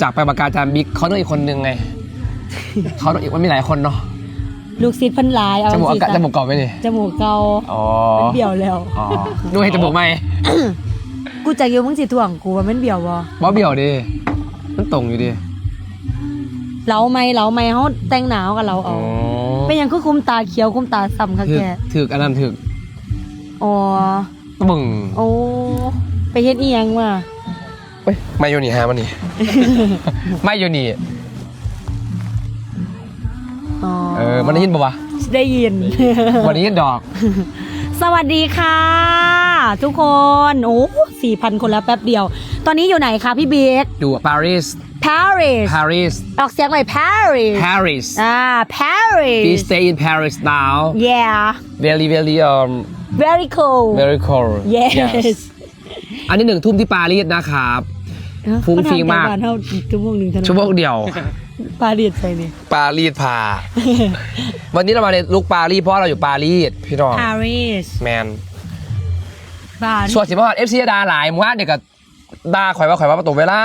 จากไปประกาศจามบิ๊กเขาต้องอีกคนนึงไง เขาต้องอีกมันมีหลายคนเนาะลูกศิษย์เพันหลายเอาจมูกสิอากาศจมูกเก่าไหมนี่จมูกเกาอ๋อมันเบี้ยวแล้วอ๋อดูให้จมูกไหมกูจะอยู่มึงสิถ่วงกูว่ามันเบี้ยวบ่บ่เบี้ยวดิมันตรงอยู่ดิเหลาไหมเหลาไหมเฮาแต่งหนาวกับเราอ๋เอาอเป็นหยังคือคุมตาเขียวคุมตาซ้ำค่ะถึแกกถึกอันนั้นถึกอ๋อบึ่งโอ้ไปเฮ็ดอีหยังมา เฮ้ยไม่อยู่นี่ฮะมันนี่ ไม่อยู่นี่ อ๋อเออ มันได้ยินปะวะได้ยิน วันนี้ดอก สวัสดีค่ะ ทุกคน โอ้สี่พันคนแล้วแป๊บเดียว ตอนนี้อยู่ไหนคะพี่บิ๊กดูปารีส Paris ปารีส ออกเสียงหน่อย Paris Paris อ่า Paris we stay in Paris now yeah very very um very cool very cold yes อันนี้หนึ่งทุ่มที่ปารีสนะครับ ฟุ้งฟิ้งมากนเท่าชั่วโมงหนึ่งเท่านั้นชั่วโมงเดียวปารีสไปนี่ปารีสพา วันนี้เรามาในลุกปารีสเพราะเราอยู่ปารีสพี่น้อง Paris แมนปารีส่วสนสิบวันเอฟซีดาหลายมว่าเด็กก็ด่าข่อยว่าข่อยว่าประตูเวลา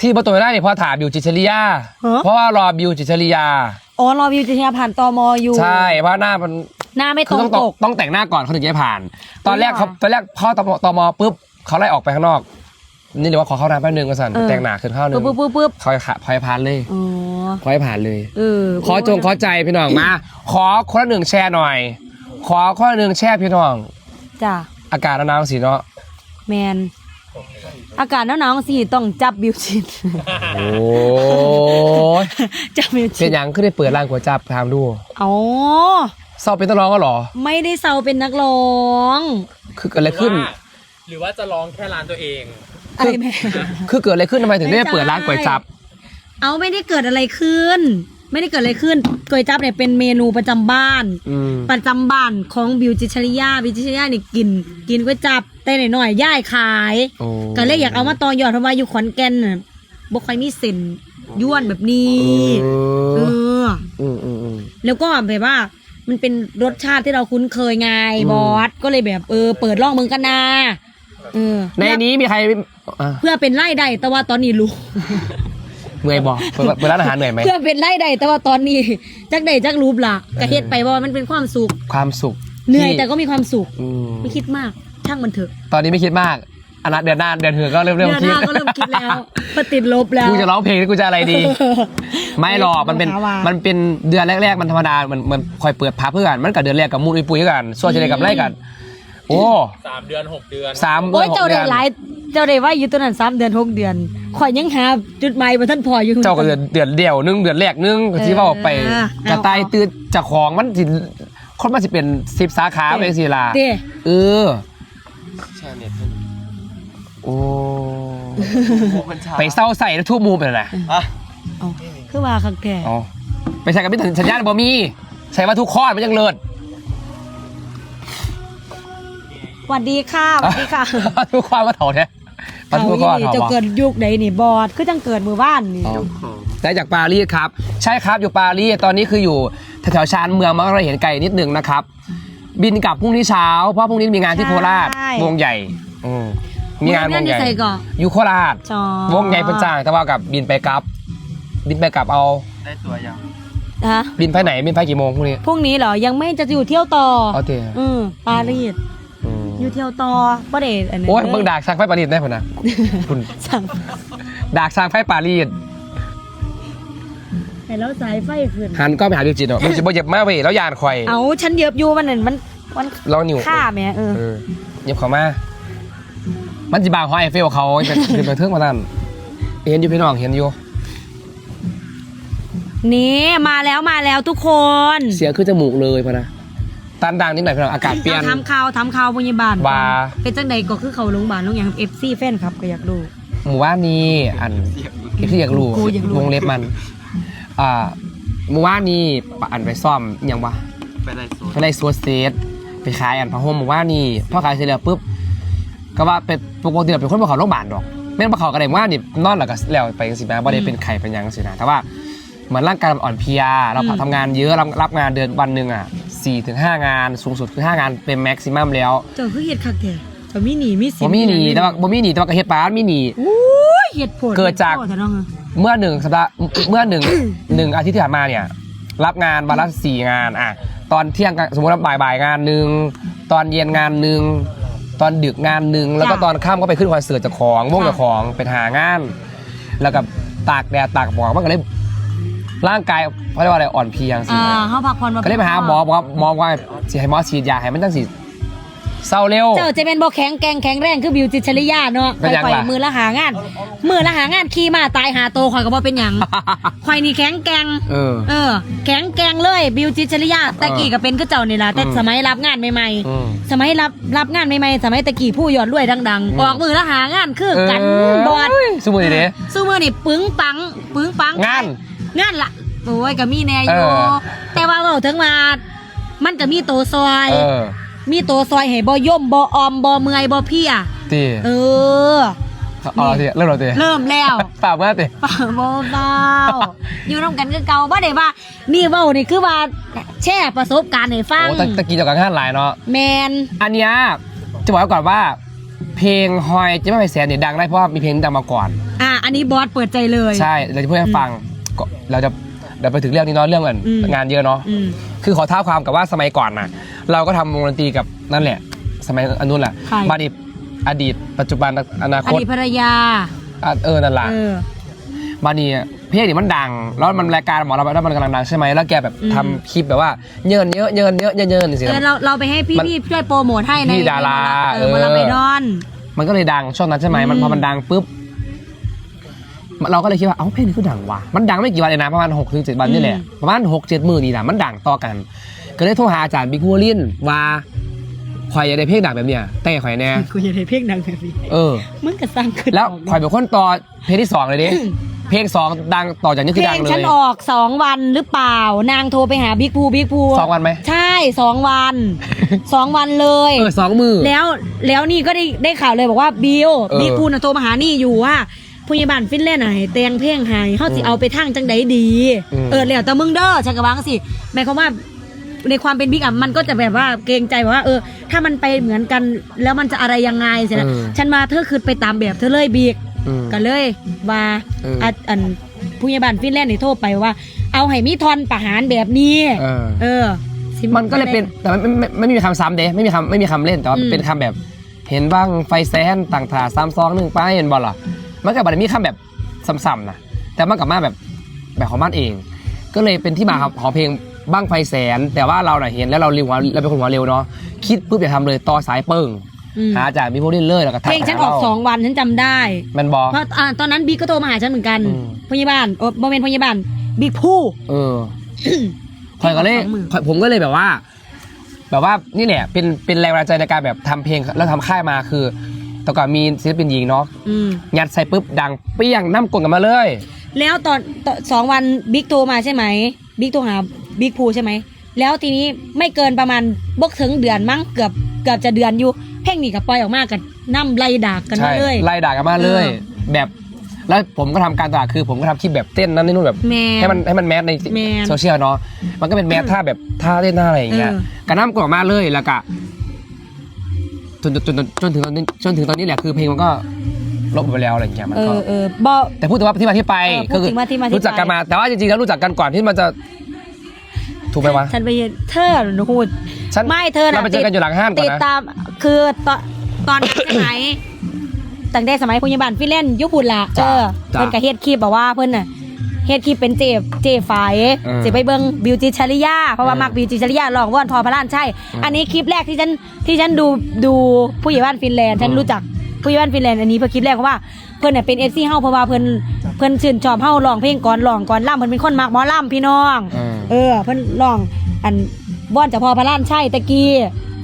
ที่ประตูเวลาเนี่ยเพราะถามบิวจิตรชลียา เพราะว่ารอบิวจิตรชลียา อ๋อรอวิวจะเทียผ่านตมอยู่ใช่เพราะหน้ามัน หน้าไม่ตคืรองต้องปต้องก ต้องแต่งหน้าก่อนเขาถึงจะให้ผ่าน ตอนแรกอ๋อเขาตอนแรกพ่อตมตมปุ๊บเขาไล่ออกไปข้างนอก นี่เดี๋ยวว่าขอเข้าน้ำแป๊บนึงก็สั่นเออ แต่งหนาขึ้นเข้าหนึงปึ๊บปึ๊บปึ๊บปึ๊บเขาให้ขาพอยผ่านเลยอ๋อขอให้ผ่านเลย เออขอจงขอใจพี่น้องมา ขอคนละหนึ่งแชร์หน่อย ขอคนละหนึ่งแชร์พี่น้อง จ้ะอากาศหนาวๆสิเนาะแมนอากาศหนาวๆสิต้องจับบิวชิน โอ้ยจับบิวเป็ชินนหยังขึ้นได้เปิดร้านก๋วยจับทำดูอ๋อ เศร้าเป็นต้องร้องก็หรอ ไม่ได้เซาเป็นนักร้อง คือเกิดอะไรขึ้น หรือว่าจะร้องแค่ร้านตัวเอง อะไรแม่ คือเกิดอะไรขึ้นทำไมถึงได้เปิดร้านก๋วยจับ เอาไม่ได้เกิดอะไรขึ้น ไม่ได้เกิดอะไรขึ้นก๋วยจับเนี่ยเป็นเมนูประจำบ้าน อืม ประจำบ้านของบิวจิชริยาบิวจิชริยานี่กิน กินก๋วยจับแต่หน่อยๆย่ายขาย โอ้ ก็เลยอยากเอามาต่อยอดเพราะว่าอยู่ขอนแก่นน่ะบ่ค่อยมีเส้นย้วนแบบนี้ เอเออออืมอืมอืม แล้วก็แบบว่า มันเป็นรสชาติที่เราคุ้นเคยไงอืม บอสก็เลยแบบเออ เปิดล่องเมืองกันนา เออในนี้มีใครอะเพื่อเป็นไล่ใดแต่ว่าตอนนี้รู้เหนื่อยบอกเปิดเปิดร้านอาหารเหนื่อยไหม เพื่อเป็นไล่ใดแต่ว่าตอนนี้ จักใดจักรูปล่ะกระเฮ็ดไปว่ามันเป็นความสุข ความสุขเหนื่อยที่แต่ก็มีความสุข อืมไม่คิดมาก ช่างมันเถอะ ตอนนี้ไม่คิดมากอันนั้นเดือนหน้าเดือนเถือก็เริ่มเดืเริ่มอนหคิดน้าก็เริ่มคิดแล้วพอติดลบแล้ว กูจะร้องเพลงหรือกูจะอะไรดี ไม่หรอกมันเป็นหาว่า มันเป็นเดือนแรกๆ มันธรรมดามันมันคอยเปิดพาเพื่อนมันกับเดือนแรกกับมูลอุยปุยกันส่วนจะได้กับไล่กัน โอ้สามเดือนหกเดือนสามเดืโอ้อยนหกเจ้าเดืได้อนหลายเจ้าได้ว่าอยู่ตัวนั้นสามเดือนหกเดือนข่อยยังหาจุดหมายบ่ท่านพออยู่ เจ้าก็เดือนเดือนเดียวนึงเดือนแรกนึงที่ว่าออกไปเออ กระต่ายตื่นจากของมันสิคนมันสิเป็นสิบสาขาไปสิล่ะเด้เออ แช่เน็ตโอ้ไปเศร้าใส่แล้วทุบมุมไปเลยนะอะเอาคือว่าคักแท้อ๋อไปใส่กับมิตรสัญญาณบ่มีใส่มาทุกข้อมันยังเลิศ สวัสดีค่ะสวัสดีค่ะทุกข้อมาเถาแท้มาทุกข้อเอาอีนี่เถาจะบ่เกิดยุคใดนี่บอดคือจังเกิดมือบ้านนี่อ๋อได้จากปารีสครับ ใช่ครับอยู่ปารีสตอนนี้คืออยู่แถวๆชานเมืองมันก็เลยเห็นไกลนิดนึงนะครับ บินกลับพรุ่งนี้เช้าเพราะพรุ่งนี้มีงานที่โคราชวงใหญ่อืมมีงานวเพื่อนงใหที่ญ่ใส่ก่อนอยู่โคราชจอวงใหญ่เป็นจ้างแต่ว่ากับบินไปกลับ บินไปกลับเอาได้ตัวยังฮะบินไปไหนบินไปกี่โมงพรุ่งนี้พรุ่งนี้เหรอยังไม่จะอยู่เที่ยวต่อเอาเถอะอืมปารีส อืมอยู่เที่ยวต่อบ่ได้อันนั้นโอ้ยด้เบิ่งดากสร้างไฟปารีสได้พอนะคุณสั่งดากสร้างไฟปารีสให้แล้วสายไฟขึ้น หันก็ไปหาดิวจิตเนาะมันจะบ่เหย็บมาเว้ยแล้วยานข่อยเอาฉันเย็บอยู่มันนั่นมันมันเรานิ้วฆ่าแม่เออเออเหย็บเขามา มันจะบางหอยไอเฟลเขาเป็นเป็นเป็นเทิงมานั่นเห็นอยู่พี่น้องเห็นอยู่นี่มาแล้วมาแล้วทุกคน เสียงขึ้นจมูกเลยพะนะ ตันดังนิดหน่อยพี่น้องอากาศเปลี่ยนอาทำข่าวทำข่าวพยาบาลว่า เป็นจังใดก็คือเขาโรงพยาบาลโรงอย่างเอฟซีแฟนครับก็อยากดู หมู่ว่านนี้อันที่อยากรู้กูอยากรู้ วงเล็บมันอ่าหมู่ว่านนี้อันไปซ่อมอหยังวะไปได้โซนไปไล่ซัวเซตไปขายอันผ้าห่มหมู่ว่านนี้พอขายเสร็จแล้วปุ๊บก็ว่าเป็นปกติเราเป็นคนบ่เขาโรงพยาบาลดอกแม่นบ่เขาก็ได้หมู่ว่านนี่นอนแล้วก็แล้วไปจังซี่นะบ่ได้เป็นไข้เป็นหยังจังซี่นะแต่ว่าเหมือนร่างกายมันอ่อนเพลียเราทำงานเยอะรับรับงานเดือนวันหนึ่งอะ 4ถึง5งาน สูงสุดคือ 5 งานเป็นแม็กซิมัมแล้วเจ้าคือเฮ็ดคักแท้เจ้ามีหนีมีสิบ่มีหนีแต่ว่าบ่มีหนีแต่ว่าก็เฮ็ดปานมีหนีอุ้ยเหตุผลเกิดจากโอ้แต่น้องเมื่อหนึ่งสัปดาห์เมื่อหนึ่งหนึ่งอาทิตย์ที่ผ่านมาเนี่ยรับงานวันละสี่งานอะตอนเที่ยงก็สมมติว่าบ่ายบ่ายๆงานหนึ่งตอนเย็นงานหนึ่งตอนดึกงานหนึ่งแล้วก็ตอนค่ำก็ไปขึ้นคอนเสิร์ตเจากของวงเจากของเป็นหางาน แล้วก็ตากแดดตากหมอกมันก็เลย ร่างกายเขาเรียกว่าอะไรอ่อนเพลียสิอ่าเขาพักผ่อนมาก็เลยไปหาหมอบอกว่าหมอบอกว่าสิให้หมอฉีดยาให้มันจังสิเศร้าเร็ว เจ้าจะเป็นบ่แข็งแกร่งแข็งแรงคือบิวจิตรชลิยาเนาะเป็นหยังข่อยล่ะๆมือละหางาน มือละหางานขี่มาตายหาโตข่อยก็บ่เป็นหยังข่อยนี่แข็งแกร่ง เออ เออ แข็งแกร่งเลยบิวจิตรชลิยาแต่กี้ก็เป็นคือเจ้านี่ล่ะแต่อืม สมัยรับงานใหม่อืมๆสมัยรับรับงานใหม่ๆ สมัยตะกี้ผู้ยอดรวยดังอืม ๆ ออกมือละหางานคือกันบอดสมุนเด้สู้มือนี่ปึ้งปัง ปึ้งปังงาน งานละโอ้ยก็มีแน่อยู่เออ แต่ว่าเว้าถึงมามันก็มีโตซอย เออมีโตซอยให้บ่ย่มบ่ออมบ่เมื่อยบ่เพลียตีเออเอาเราตีเริ่มเราตีเริ่มแล้ว ปากเมื่อตีป่าบ่เบาอยู่ร่วมกันคือเก่าบ่ได้ว่านี่เว้านี่คือว่าแชร์ประสบการณ์ให้ฟังโอ้ตะตะกี้เจากการงานหลายเนาะ แมนอันเนี้ยจะบอกไว้ก่อนว่า เพลงฮอยจะไม่ไปแสนเนี่ยดังได้เพราะว่ามีเพลงดังมาก่อน อะอันนี้บอสเปิดใจเลย ใช่เราจะพูดให้ฟัง ก็เราจะเดี๋ยวไปถึงเรื่องนี้เนาะเรื่องเงินอืม งานเยอะเนาะอืม คือขอท้าความกับว่าสมัยก่อนน่ะเราก็ทำวงดนตรีกับนั่นแหละ สมัยอนนุนแหละใคร บัดนี้อดีต ปัจจุบันอนาอคตดีตภรรยา อะเออนั่นแหละ เออบัดนี้เพลงนี่มันดัง แล้วมันรายการหมอเราแล้วมันกำลังดังใช่ไหมแล้วแกแบบอืม ทำคลิปแบบว่าเยินเยอะเยินเยอะเยินเยินสิ เออเราเราไปให้พี่มันพี่ช่วยโปรโมทให้ในพี่ดาราเออมาลาเออไปดอน มันก็เลยดังช่วงนั้นใช่ไหมมันอืมพอมันดังปุ๊บ เราก็เลยคิดว่าเอ้าเพลงนี้คือดังว่ะมันดังไม่กี่วันเองนะประมาณหกถึงเจ็ดวันนี่แหละประมาณหกเจ็ดหมื่นนี่นะมันดังต่อกัน ก็เลยโทรหาอาจารย์บิ๊กมูลินว่าข่อยอยากได้เพลงดังแบบเนี้ยแต่ข่อยแน่กูอยากได้เพลงดังแบบนี้เออมึงก็สร้างขึ้นแล้วออกข่อยเป็นคนต่อเพลงที่สองเลยดิเพลงสองดังต่อจากนี้เพคือลดังงเลฉันยออกสองวันหรือเปล่า นางโทรไปหาบิ๊กพูบิ๊กพูสองวันไหมใช่สองวันสองวันเลยเออสองมือแล้วแล้วนี่ก็ได้ได้ข่าวเลยบอกว่าบิวเออบิ๊กพูน่ะโทรมาหานี่อยู่ว่า พยาบาลฟินแลนด์ไหนแต่งเพลงให้เขาสิอืมเอาไปทางจังใดดี อืม เออแล้วแต่มึงเด้อชักกระวังสิหมายความว่าในความเป็นบิ๊กอะมันก็จะแบบว่าเกรงใจแบบว่า เออ ถ้ามันไปเหมือนกันแล้วมันจะอะไรยังไงเสร็จแล้วอืม ฉันมาเธอคือไปตามแบบเธอเลยบิ๊ก อืม ก็เลยว่าเอออัะอันผู้ใหญ่บ้านฟินแลนด์นี่โทรไปว่า เอาให้มีทอนประหารแบบนี้ เออ เออสิมันก็เลยเป็นแต่มันไม่ไม่ไม่ไม่มีคำซ้ำเด้ไม่มีคำไม่มีคำเล่นแต่ว่าอืมเป็นคำแบบ เห็นบ้างไฟแซนต่างถาซ้ำซองหนึ่งไปเห็นบอลหรอ มันกับมันมีคำแบบซ้ำๆนะแต่มันกับมาแบบแบบของบ้านเอง ก็เลยเป็นที่มาครับของเพลงบ้างไฟแสน แต่ว่าเราน่ะเห็นแล้วเราเร็วเราเป็นคนหัวเร็วเนาะคิดปุ๊บอยากทำเลยต่อสายเปิ้งอืมหาจากมีพวกนี้เลยแล้วก็ทัเพลงฉันออกสองวันฉันจำได้แมันบอเพราะอ่าตอนนั้นบิ๊กก็โทรมาหาฉันเหมือนกันอืมพยาบาลโอ้โมเมนต์พยาบาลบิ๊กผู้เออคอยก็เลยสองหมื่นข้อยผมก็เลยแบบว่า แบบว่านี่แหละเป็นเป็นแรงบันดาลใจในการแบบทำเพลงแล้วทำค่ายมาคือ แต่ก่อนมีศิลปินหญิงเนาะอืมยัดใส่ปุ๊บดังเปี้ยงน้ำกลนกันมาเลย แล้วตอนตอนสองวันบิ๊กโทรมาใช่ไหมบิ๊กโทรหาบิ๊กพูใช่ไหมแล้วทีนี้ไม่เกินประมาณบกถึงเดือนมั้งเกือบเกือบจะเดือนอยู่เพลงนี้กับปล่อยออกมากันน้ำไล่ด่ากันมาใช่เลยไล่ด่ากันมาเลย เออ แบบแล้วผมก็ทำการตลาดคือ ผมก็ทำคลิปแบบเต้นนั่นนี่นู่นแบบ แมนให้มันให้มันแมสในแมนโซเชียลเนาะมันก็เป็นแมสท่าแบบท่าเต้นท่าอะไรอย่างเงี้ยเออ กระน้ำกลนออกมาเลยแล้วก็ จนจนจนจนถึงตอนนี้จนถึงตอนนี้แหละคือเพลงมันก็ลบไปแล้วอะไรอย่างเงี้ยมันเอก็อเออบอแต่พูดถึงว่าที่มาที่ไปเออพูดถึงว่าที่มาที่ไป รู้จักกันมาแต่ว่าจริงๆแล้วรู้จักกันก่อนที่มันจะถูกไหมวะ ฉันไปเห็นเธอหนูพูด ฉันไม่เธอน่ะเราไปเจอกันอยู่หลังห้างก่อนติดนะตามคือตอนตอนสมัยตั้งแต่สมัยพยาบาลฟินแลนด์ยุคพุ่นละเอจ้ะอจ้ะ เพิ่นก็เฮ็ดคลิปบอกว่าเพิ่นน่ะ เฮ็ดคลิปเป็นเจฟเจฝายเออสิไปเบิ่งบิวจิชริยาเพราะว่าเออมักบิวจิชริยาร้องว่อนทอพระล้านใช่อืมอันนี้คลิปแรกที่ฉันที่ฉันดูดูผู้ใหญ่บ้านฟินแลนด์ฉันอืมรู้จักผู้ใหญ่บ้านฟินแลนด์อันนี้เพื่อคลิปแรกเพราะว่าเพิ่นน่ะเป็น FC เฮาเพราะว่าเพิ่นเพิ่นชื่นชอบเฮาร้องเพลงก่อนร้องก่อนล่ำเพิ่นเป็นคนมักหมอล่ำพี่น้อง เออเออเพิ่นร้องอันว่อนเจะพอพระล้านใช่ตะกี้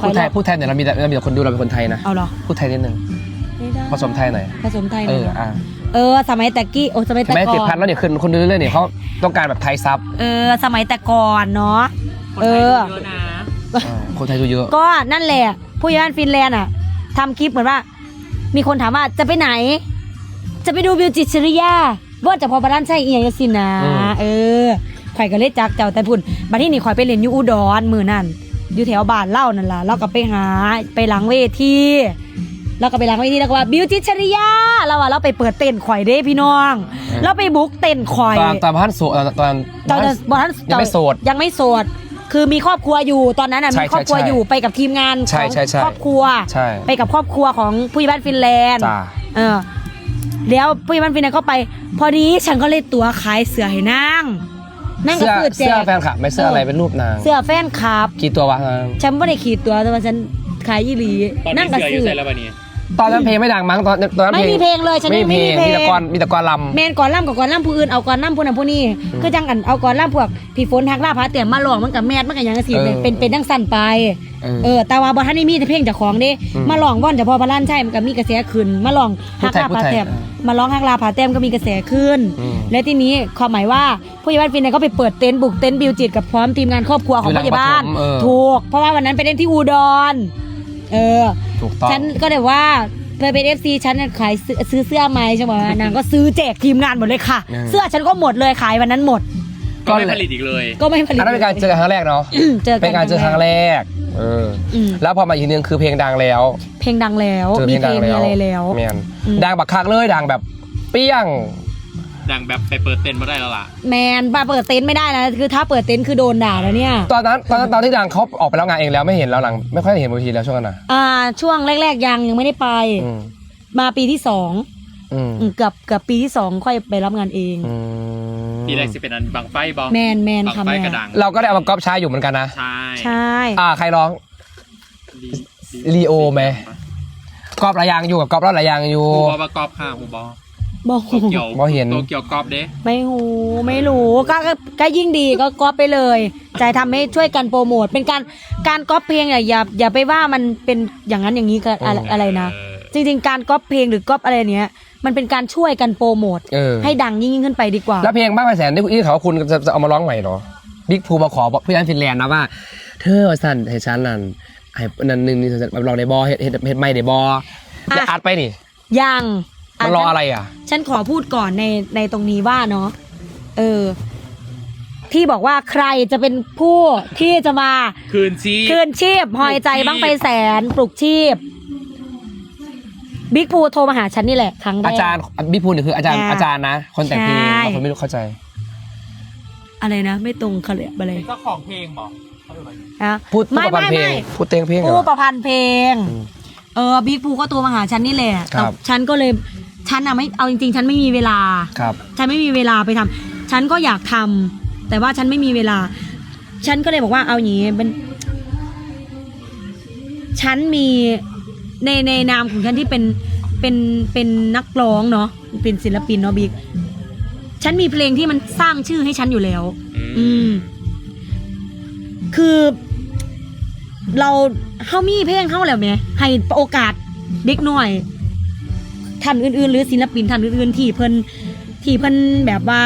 พูดไทยร้องพูดไทยเนี่ยเรามีแต่เรามีแต่คนดูเราเป็นคนไทยนะเอาเหรอพูดไทยนิดนึง ไม่ได้ผสมไทยหน่อยผสมไทยเอนะออะ เออ สมัยแต่กี้โอ้สมัยใช่แต่ไหมก่ติดอพันนแล้วเนี่ยคือคนดูเรื่อยๆเนี่ยเขาต้องการแบบไทยซับเออ สมัยแต่ก่อนเนาะเออเออคนไทยดูเยอะ ก็นั่นแหละ ผู้ใหญ่บ้านฟินแลนด์อะทำคลิปเหมือนว่า มีคนถามว่าจะไปไหน จะไปดูวิวจิตรชริยาว่าจะพอประด้านใช่เอียงสินะอืม เออข่อยก็เลยจักเจ้าแต่พุ่นบัดนี้นี่ข่อยไปเรียนอยู่อุดรมือนั่นอยู่แถวบ้านเล่านั่นล่ะเราก็ไปหาไปหลังเวที แล้วก็ไปล้างเวทีแล้วก็ว่าบิวจิตรชริยาเราว่าเราไปเปิดเต้นข่อยเด้พี่น้อง เราไปบุกเต้นข่อยตอนตอนพันโสดตอนตอนนั้นตอนนั้นยังไม่โสดยังไม่โสดคือมีครอบครัวอยู่ตอนนั้นอะใช่มีครอบครัวใช่อยู่ไปกับทีมงานใช่ของใช่ใช่ครอบครัวใช่ไปกับครอบครัวของผู้ใหญ่บ้านฟินแลนด์จ้าเออแล้วผู้ใหญ่บ้านฟินแลนด์ก็ไป พอดีฉันก็เลยตัวขายเสื้อให้นางนั่งก็เสื้อคือแจเสื้อกแฟนคลับไม่เสื้ออะไรเป็นรูปนางเสื้อแฟนคลับกี่ตัววะฉันไม่ได้ขีดตัวแต่ว่าฉันขายยี่หลีตอนนั่นี้งกับเสือ อยู่ซื้อใส่แล้วป่ะนี่ตอนนั้นเพลงไม่ดังมั้งตอนตอนนั้นไม่มีเพลงเลยฉันไม่ยังมีไม่เพลมีงเพลมีงแต่ก่อนมีแต่ก่อนลำแมนก่อนล่ำกับก่อนล่ำผู้อื่นเอาก่อนล่ำผู้นั้นผู้นี้คือจังอันเอาก่อนล่ำพวกพี่ฝนทักล่าพาเตี่ยมมาหลอกมันกับแมทมันกับยังสิเออเป็นเป็นทั้งสั้นไปเออเออแต่ว่าบอท่านนี่มีแต่เพลงจากของเด้อืมมาลองว่อนเฉพาะพระล้านใช่มันก็มีกระแสขึ้นมาลองพูฮัดกไทยลาพูดผาไทยแต้มเออมาร้องฮักลาผาแต้มก็มีกระแสขึ้นอืมและทีนี้ความหมายว่าผู้ใหญ่บ้านฟินเนี่ยก็ไปเปิดเต็นท์บุกเต็นท์บิวจิตกับพร้อมทีมงานครอบครัวของอยู่หลัผู้งใหญ่บ้านปฐมเออถูกเพราะว่าวันนั้นไปเล่นที่อุดร เออ ถูกต้องฉันก็เลยว่าเธอเป็นเอฟซีฉันน่ะขายซื้อซื้อเสื้อไหมใช่ไหมนางก็ซื้อแจกทีมงานหมดเลยค่ะ เสื้อฉันก็หมดเลยขายวันนั้นหมด ก็ไม่ผลิตอีกเลย ก็ไม่ผลิตอันนั้นเป็นการเจอกันครั้งแรกเนาะเจอกันเป็นการเจอครั้งแรกเอออมแล้วพอมาอีกทีนึงคือเพลงดังแล้ว เพลงดังแล้วเจอมีเพลงเพดัลงงแล้วมีอะไรแล้วแมนอืมดังบักคักเลยดังแบบเปี้ยง ดังแบบไปเปิดเต็นท์มาได้แล้วล่ะ แมนมาเปิดเต็นท์ไม่ได้นะคือถ้าเปิดเต็นท์คือโดนด่าแล้วเนี่ย ตอนนั้นตอนนั้นตอนที่ดังเขาออกไปแล้วงานเองแล้วไม่เห็นแล้วหลัง ไม่ค่อยเห็นบนเวทีแล้วช่วงนั้นนะอ่า ช่วงแรก ๆ ยังยังไม่ได้ไป อืมมาปีที่สองอืมอืมเกือบเกือบปีที่สองค่อยไปรับงานเอง อืมปีแรกสิเป็นอันบังไฟบอแมนแมนบังค่ะไฟแมกระนดังเราก็ได้เอามาก๊อปใช้อยู่เหมือนกันนะ ใช่ใช่อ่าใครร้องลีโอไหม ก๊อประยางอยู่กับก๊อปแล้วระยางอยู่ หูบอประกอบค่ะหูบอ บอกโตเกียวบ่เห็นโตเกียวกรอบเด้ไม่หูไม่รู้ก็ก็ก็ยิ่งดีก็ก๊อปไปเลยใจทำให้ช่วยกันโปรโมท เป็นการการก๊อปเพลงอะอย่าอย่าไปว่ามันเป็นอย่างนั้นอย่างนี้ก็อะไรอะไรนะเออจริงๆ การก๊อปเพลงหรือก๊อปอะไรเนี้ย มันเป็นการช่วยกันโปรโมท เออ ให้ดังยิ่งยิ่งขึ้นไปดีกว่า แล้วเพลงบ้างไฟแสนที่ที่เขาว่าคุณจะจะเอามาร้องใหม่เหรอบิ๊กภูมาขอบอกพี่อันฟินแลนด์นะว่า เธอสั่นให้ฉันนั่นให้นั่นนึงนี่แบบลองในบอเฮ็ดเฮ็ดเฮ็ดไม่ในบอจะอัดไปนี่ยัง มันรอฉัอะไรอะ ฉันขอพูดก่อนในในตรงนี้ว่าเนาะเออ ที่บอกว่าใครจะเป็นผู้ที่จะมา คืนชีคืนชีพหอยใจบ้างไฟแสนปลุกชีพบิ๊กพูโทรมาหาฉันนี่แหละครั้งแรกอาจารย์บิ๊กภูนี่คืออาจารย์อ่าอาจารย์นะ คนแต่งเพลงใช่บางคนไม่รู้เข้าใจ อะไรนะ ไม่ตรงเขาเลยอะไรเจ้าของเพลงบอกนะพูดพูดไม่ประพันธ์เพลงไม่พูดเต็งเพลงเหรผู้อประพันธ์เพลงอืมเออบิ๊กพูก็โทรมาหาฉันนี่แหละครับแต่ฉันก็เลย ฉันอะไม่เอาจริงๆ ฉันไม่มีเวลา ครับ ฉันไม่มีเวลาไปทำฉันก็อยากทำแต่ว่าฉันไม่มีเวลา ฉันก็เลยบอกว่าเอาอย่างนี้เป็นฉันมีในในนามของฉันที่เป็นเป็นเป็นนักร้องเนาะเป็นศิลปินเนาะบิ๊กฉันมีเพลงที่มันสร้างชื่อให้ฉันอยู่แล้ว อืม คือ เราเฮามีเพลงเข้าแล้วไหมให้โอกาสเด็กหน่อย ท่านอื่นๆ หรือศิลปินท่านอื่นๆ ที่เพิ่นที่เพิ่นแบบว่า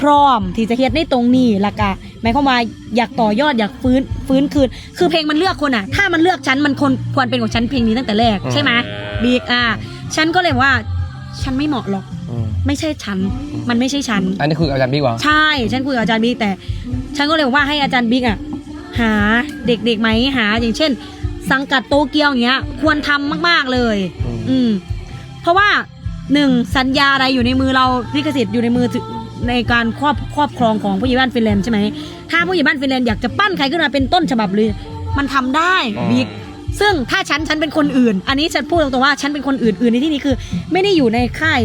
พร้อมที่จะเฮ็ดในตรงนี้และกะหมายความว่าอยากต่อยอดอยากฟื้นฟื้นคืน คือเพลงมันเลือกคนอะ ถ้ามันเลือกฉันมันคนควรเป็นของฉันเพลงนี้ตั้งแต่แรกอืมใช่ไหมบิ๊กอะฉันก็เลยว่าฉันไม่เหมาะหรอกอืมไม่ใช่ฉัน มันไม่ใช่ฉัน อันนี้คืออาจารย์บิ๊กเหรอใช่ ฉันคุยกับอาจารย์บิ๊กแต่ ฉันก็เลยบอกว่าให้อาจารย์บิ๊กอะหาเด็กๆไหมหาอย่างเช่น สังกัดโตเกียวอย่างเงี้ย ควรทำมาก ๆเลย อืมอืม เพราะว่าหนึ่งสัญญาอะไรอยู่ในมือเราลิขสิทธิ์อยู่ในมือถือในการครอบครอบครองของผู้ใหญ่บ้านฟินแลนด์ใช่ไหมถ้าผู้ใหญ่บ้านฟินแลนด์อยากจะปั้นใครขึ้นมาเป็นต้นฉบับเลยมันทำได้บิ๊กซึ่งถ้าฉันฉันเป็นคนอื่น อันนี้ฉันพูดตรงๆว่าฉันเป็นคนอื่นอื่นในที่นี้คือ ไม่ได้อยู่ในค่าย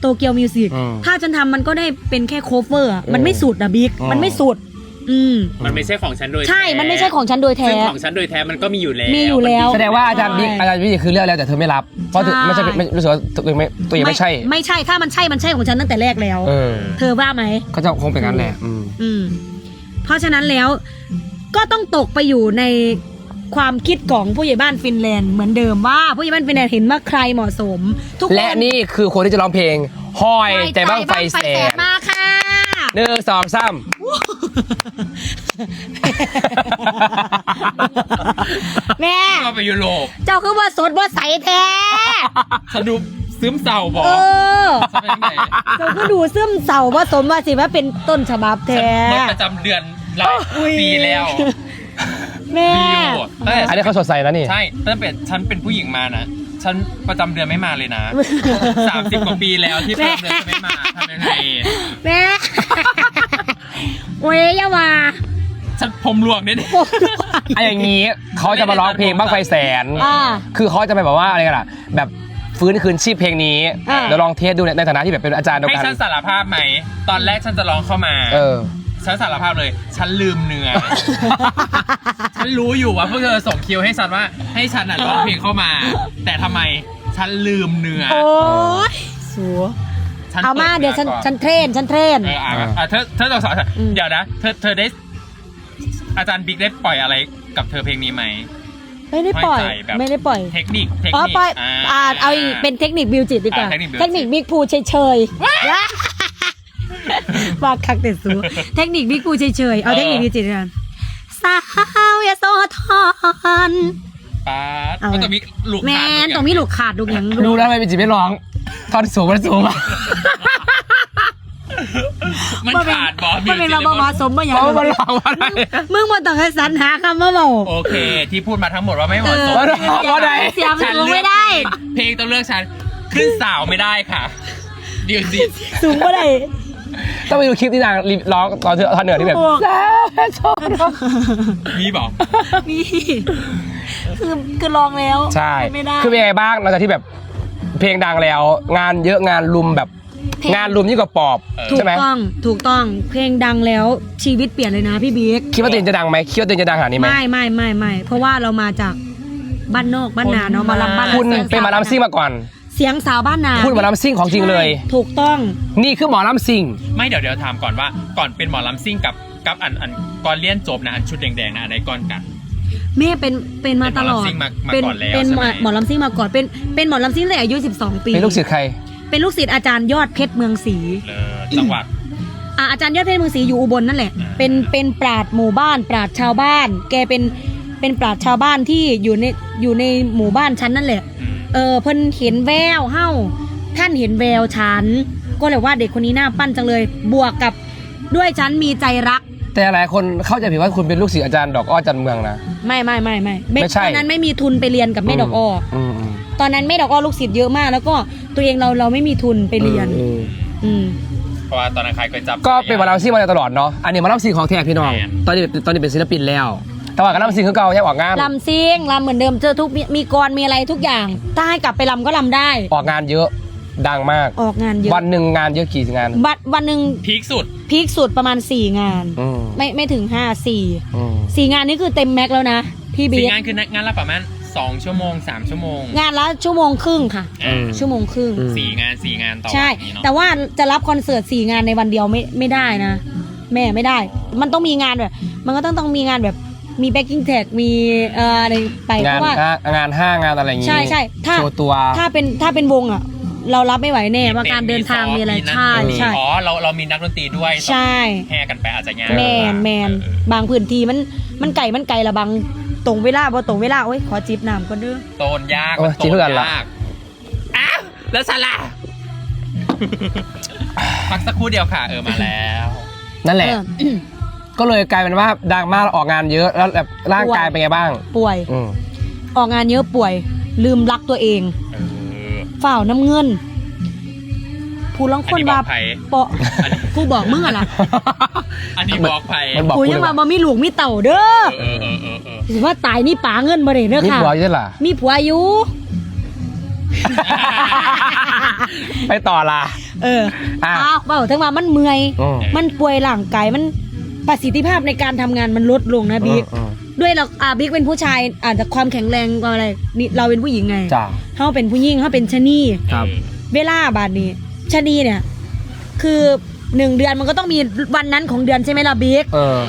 โตเกียวมิวสิกอืมถ้าฉันทำมันก็ได้เป็นแค่โคเวอร์อะอืมมันไม่สุดนะบิ๊กอืมมันไม่สุด อืม มันไม่ใช่ของฉันโดยใช่มันไม่ใช่ของฉันโดยแท้ ซึ่งของฉันโดยแท้มันก็มีอยู่แล้วมีอยู่แล้ว แสดงว่าอาจารย์บิ๊กใช่อาจารย์บิ๊กคือเลือกแล้วแต่เธอไม่รับ เพราะเธอใช่ไม่ใช่ไม่รู้สึกว่าตัวเองไม่ตัวเองไม่ใช่ ไม่ใช่ถ้ามันใช่มันใช่ของฉันตั้งแต่แรกแล้ว เออเธอว่าไหม ก็จะคงเป็นงั้นแหละอืม อืม เพราะฉะนั้นแล้วก็ต้องตกไปอยู่ในความคิดของผู้ใหญ่บ้านฟินแลนด์เหมือนเดิมว่าผู้ใหญ่บ้านฟินแลนด์เห็นว่าใครเหมาะสม ทุกคนและนี่คือคนที่จะร้องเพลงหอยใจบ้างไฟแสนมาค่ะ หนึ่งสองสามแม่ ก็ไปยุโรปเจ้าคือว่าสดว่าใสแท้ฉันดูซึมเศร้าบอเอกอฉันเป็นไงเจ้าก็ดูซึมเศร้าว่าสมว่าสิว่าเป็นต้นฉบับฉันแท้หมดประจำเดือนหลายอุ๊ย ปีแล้วแม่บิวตั้งแต่อันนี้เขาสดใสนะนี่ ใช่ตั้งแต่ฉันเป็นผู้หญิงมานะ ฉันประจำเดือนไม่มาเลยนะสามสิบกว่าปีแล้วที่ประจำเดือนฉันไม่มาทำยังไงแม่โอ้ยอยาว่าฉันผมหลวงเนี่ยไอ้อย่างนี้เขาจะมาร้องเพลงบ้างไฟแสน อ่า คือเขาจะไปแบบว่าอะไรกันล่ะ แบบฟื้นคืนชีพเพลงนี้อ่า เดี๋ยวลองเทสดูในในฐานะที่แบบเป็นอาจารย์เดียวให้กันฉันสารภาพไหม ตอนแรกฉันจะร้องเข้ามา เออ ฉันสารภาพเลย ฉันลืมเนื้อฉันรู้อยู่ว่าพวกเธอส่งคิวให้ฉันว่าให้ฉันน่ะร้องเพลงเข้ามา แต่ทำไมฉันลืมเนื้อโอ้ยสัวฉันเอามาปิเดี๋ยวฉันก่อฉันเทรนฉันเทรน เอออะอ่าอะเธอเธอต้องสอนฉันอืม เดี๋ยวนะเธอเธอได้ อาจารย์บิ๊กได้ปล่อยอะไรกับเธอเพลงนี้ไหม ไม่ได้ปล่อย ไม่ใส่แบบ ไม่ได้ปล่อยเทคนิคเทคอ๋อนิค ปล่อยาอ่าเอาอีกเป็นเทคนิคบิวจิตดีกว่า อ่าเทคนิค Bill เทคนิคบิ๊กพูเฉยเฉยๆ ว่าคักเด็ดสูเทคนิคบิ๊กพูเฉยเฉยๆเอาเทคนิคบิวจิตกันสาวยโสธรป๊าดเอามันต้องมีลูกแมขาดนต้องมีลูกขาดลูกหยังรู้แล้วทำไมเป็นจีไม่ร้องท่อนสูงมันสูงอะมันบ่เป็นขาดบอสบ่เป็นมาบ่เหมาะสมบ่หยังเพราะว่ามันร้องว่าอะไรมึงบ่ต้องให้สรรหาคำว่าเบาโอเค ที่พูดมาทั้งหมดว่าไม่เหมาะสมเออว่าไหนเสียงฉันสูงเลือกไม่ได้ เพลงต้องเลือกฉันขึ้นสาวไม่ได้ค่ะเดี๋ยวสิสูงบ่ได้ ต้องไปดูคลิปที่นางร้องตอนเธอท่อนเหนือที่แบบโอ้สาวโสธรมีบอกนี่คือคือลองแล้วใช่ไม่ได้คือเป็นไงบ้างหลังจากที่แบบเพลงดังแล้ว งานเยอะงานลุมแบบเพลงงานลุมยิ่งกว่าปอบถูใช่กไหมต้องถูกต้องเพลงดังแล้วชีวิตเปลี่ยนเลยนะพี่บิ๊กคิดว่าตัวเองจะดังไหมคิดว่าตัวเองจะดังขนาดนี้ไหมไม่ไม่ไม่ไม่เพราะว่าเรามาจากบ้านนอกบ้านนาเนาะมาลำบ้านนาคุณสียงเป็นหมอลำซิ่งมาก่อน เสียงสาวบ้านนาคุณหมอลำซิ่งของจริงเลย ใช่ถูกต้อง นี่คือหมอลำซิ่ง ไม่เดี๋ยวเดี๋ยวถามก่อนว่าก่อนเป็นหมอลำซิ่งกับกับอันอันก่อนเลี้ยนจบนะอันชุดแดงๆนะอันไหนก่อนกัน แม่เป็นเป็นมาตลอดเป็นหมอลำซิ่งมามาเป็นก่อนแล้วเป็นใช่ไหม หมอลำซิ่งมาก่อนเป็นเป็นหมอลำซิ่งตั้งแต่อายุ 12 ปีเป็นลูกศิษย์ใคร เป็นลูกศิษย์อาจารย์ยอดเพชรเมืองศรีเออจังหวัด อะอาจารย์ยอดเพชรเมืองศรีอยู่อุบลนั่นแหละ อ่า เป็นเป็นปราดหมู่บ้าน ปราดชาวบ้าน แกเป็นเป็นปราดชาวบ้านที่อยู่ในอยู่ในหมู่บ้านฉันนั่นแหละอืม เออเพิ่นเห็นแววเฮ้าท่านเห็นแววฉัน ก็เลยว่าเด็กคนนี้น่าปั้นจังเลย บวกกับด้วยฉันมีใจรัก แต่หลายคนเข้าใจผิดว่าคุณเป็นลูกศิษย์อาจารย์ดอกอ้อจันเมืองนะ ไม่ไม่ไม่ไม่ไม่ใช่ตอนนั้นไม่มีทุนไปเรียนกับแม่ดอกอ้ออมอืมตอนนั้นแม่ดอกอ้อลูกศิษย์เยอะมาก แล้วก็ตัวเองเราเราไม่มีทุนไปเรียน อืมอืมเพราะว่าตอนนั้นใครเคยจับก็เป็นหมอลำซิ่งมาตลอดเนาะอันนี้หมอลำซิ่งของแท้พี่น้องแม่นตอนนี้ตอนนี้เป็นศิลปินแล้ว แต่ว่ากับลำซิ่งคือเก่ายังออกงาน ลำซิ่งลำเหมือนเดิมเจอทุกมีมีกรมีอะไรทุกอย่างถ้าให้กลับไปลำก็ลำได้ ออกงานเยอะดังมาก ออกงานเยอะวันหนึ่งงานเยอะกี่งานวันวันหนึ่งพีคสุด พีคสุดประมาณสี่งาน อืมไม่ไม่ถึงห้าสี่อืมสี่งานนี่คือเต็มแม็กซ์แล้วนะ พี่สี่บิ๊กงานคืองานละประมาณสองชั่วโมงสามชั่วโมงงานละชั่วโมงครึ่งค่ะอ่าชั่วโมงครึ่ง อืม สี่งานสี่งานต่อใช่ วันนี้เนาะแต่ว่าจะรับคอนเสิร์ตสี่งานในวันเดียวไม่ไม่ได้นะ แม่ไม่ได้ มันต้องมีงานแบบ มันก็ต้องต้องมีงานแบบ มีแบ็กกิ้งแท็กมีเอ่ออะไรไปเพงานราะว่า ห้างานห้างานอะไรอย่างงี้ใช่ใช่ถ้า โชว์ตัว ถ้าเป็นถ้าเป็นวงอะ เรารับไม่ไหวแน่ว่าการเดินทางมีอะไรนั่นใช่มีใช่ อ๋อเราเรามีนักดนตรีด้วยใช่ แห่กันไปอาจจะงานแมนแมนเออบางพื้นที่มันมันไก่มันไก่ละบางตรงเวลาพอตรงเวลาโอ้ยขอจิบน้ำก่อนเด้อโตนยากเออมันโตจริงเพื่อนล่ะ ยากอ้าวแล้วสละพักสักครู่เดียวค่ะเออมาแล้ว นั่นแหละ เออ ก็เลยกลายเป็นว่าดังมากออกงานเยอะแล้วแบบร่างกายเป็นไงบ้าง ป่วย อืมออกงานเยอะป่วย ลืมรักตัวเองเออ ฝ่าวน้ำเงิน ผู้ลังอัคนนนี้บว่าอกไผ่เปาะกูบอกมึงอะล่ะอันนี้บอกไผ่มันบอกกูกูยังเลยมาว่าบ่มีลูกมีเต่าเด้อเออเออเออเออสิว่าตายนี่ป๋าเงินบ่ได้เด้อนี่ค่ะ ผัวใช่เหรอมีผัวอยู่ไปต่อละเอออะ อ้าวเบาถึงว่ามันเมื่อย อืม มันป่วยร่างกายมัน ประสิทธิภาพในการทำงานมันลดลงนะบิ๊กอืมด้วยเราอ่าบิ๊กเป็นผู้ชายอาจจะความแข็งแรงกว่าอะไรนี่เราเป็นผู้หญิงไงจ้าเขาเป็นผู้หญิงเขาเป็นชะนีครับ เวลาบาดนี้ชะนีเนี่ย คือหนึ่งเดือนมันก็ต้องมีวันนั้นของเดือนใช่ไหมล่ะบิ๊กเออ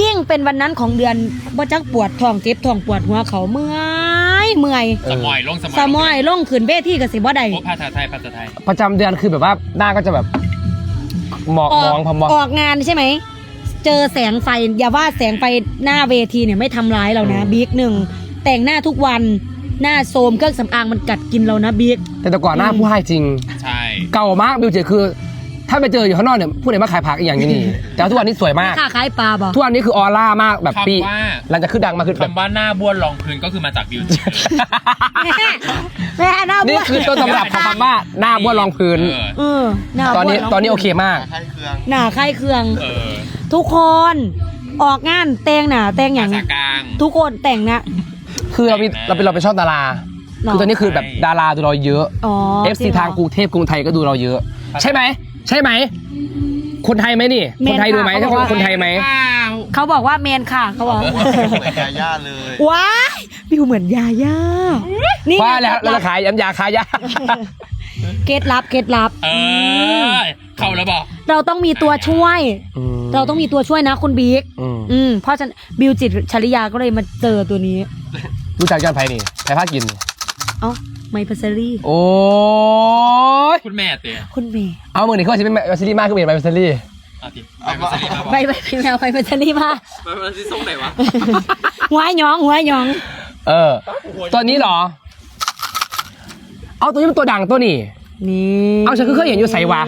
ยิ่งเป็นวันนั้นของเดือนว่าจักปวดท้องเจ็บท้องปวดหัวเขาเมื่อยเมื่อยสมอยลงสมอยสมอยลงขืนเวทีกับสิบ่ได้โอ้ภาษาไทยภาษาไทยประจำเดือนคือแบบว่าหน้าก็จะแบบหมอกอมอองกพอมอง ออกงานใช่ไหม เจอแสงไฟอย่าว่าแสงไฟหน้าเวทีเนี่ยไม่ทำร้ายเรานะอืมบิ๊กหนึ่งแต่งหน้าทุกวันหน้าโทรมเครื่องสำอางมันกัดกินเรานะบิ๊กแต่แต่ก่อนหน้าอืมผู้ให้จริง ใช่ เก่ามากบิวเจคือ ถ้าไปเจออยู่ข้างนอกเนี่ยพูดเลยว่าขายผักอีกอย่างนี้แต่ว่าทุกวันนี้สวยมาก ค่าขายปลาบ่ทุกวันนี้คือออร่ามากแบบปีคำว่า หลังจากขึ้นดังมาคือแบบ คำว่าหน้าบ้วนรองพื้นก็คือมาจากบิวจิตแม่แม่หน้านี่บ้วนคือต้นตำรับของคำว่าหน้าบ้วนรองพื้น เออเออหน้าตอนนี้บ้วตอนนี้โอเคมาก ใช้เครื่อง หน้าคล้ายเครื่อง เออทุกคนออกงานแต่งหน้าแต่งอย่าง ภาษากลาง ทุกคนแต่งหนะคือเรามีเราเป็นเราเป็นชอบดาราหรอคือตอนนี้คือแบบดาราดูเราเยอะ อ๋อ FC จริเหรอทางกรุงเทพกรุงไทยก็ดูเราเยอะ ใช่ไหม ใช่ไหม คนไทยไหมนี่เมคนนไทยดูไหมค่ะใช่เขาบอกว่าคนไทยไหมว้าวเขาบอกว่าเมนค่ะเขาบอกเหมือนยาย่าเลยว้ายบิวเหมือนยาย่านี่ไงว่าแล้วเราจะขายยำยาขายยาเคล็ดลับเคล็ดลับเออเข้าแล้วบอกเราต้องมีตัวช่วยมเราต้องมีตัวช่วยนะคุณบิ๊กอืมอืมเพราะฉะนันบิวจิตรชริยาก็เลยมาเจอตัวนี้ รู้จักยอดไผ่นี่ไผ่ภาคกินเอ้า ไมพัสรี่โอ้ยคุณแม่เตี๋ยคุณเมย์เอามือหนึ่งเขาจะเป็นแมสซิลี่มากขึ้นเป็นแมสซิลี่เอาติไปมาสิมาบอกไปไปไปแมวไปพัสรี่มาไปมาสิส่งไหนวะหัวหยองหัวหยอง เออ ตัวนี้เหรอ เอาตัวนี้เป็นตัวดังตัวนี้ นี่ เอาฉันก็เคยเห็นอยู่ไสวะ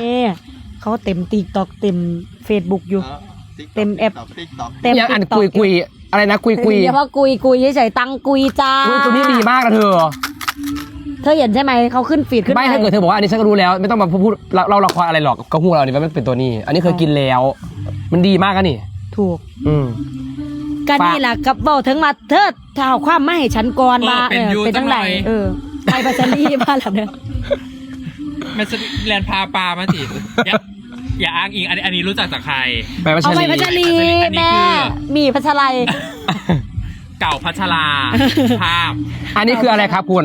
เขาเต็มติ๊กตอกเต็มเฟซบุ๊กอยู่ เต็มแอปติ๊กต็อกเต็มอย่างอัน TikTok กุยกุยอะไรนะกุยกุยเฉพาะกุยกุยเฉยๆตังกุยจ้ากุยตัวนี้ดีมากนะเธอ เธอเห็นใช่ไหมเขาขึ้นฟีดขึ้นไม่ถ้าเกิดเธอบอกว่าอันนี้ฉันก็รู้แล้ว ไม่ต้องมาพูดเราเราละครอะไรหรอกก็พูดเรานี่ว่ามันเป็นตัวนี้ อันนี้เคยกินแล้ว มันดีมากอะนี่ ถูก อืมก็นี่แหละกับเบาถึงมาเธอถ้าเอาความไม่ให้ฉันก่อนว่าเออเป็นยูเป็นจังไหนจังหน่อยเออไปพัชรีบ้านหลังเด้อมันจะแลนพาปลามาสิอย่าอย่าอ้างอิงอันนี้อันนี้รู้จักจากใครไปมาเอาชไปลีพัชรีอันนี้แม่คือมีพัชไรเก่าพัชราภาพ อันนี้คืออะไรครับคุณ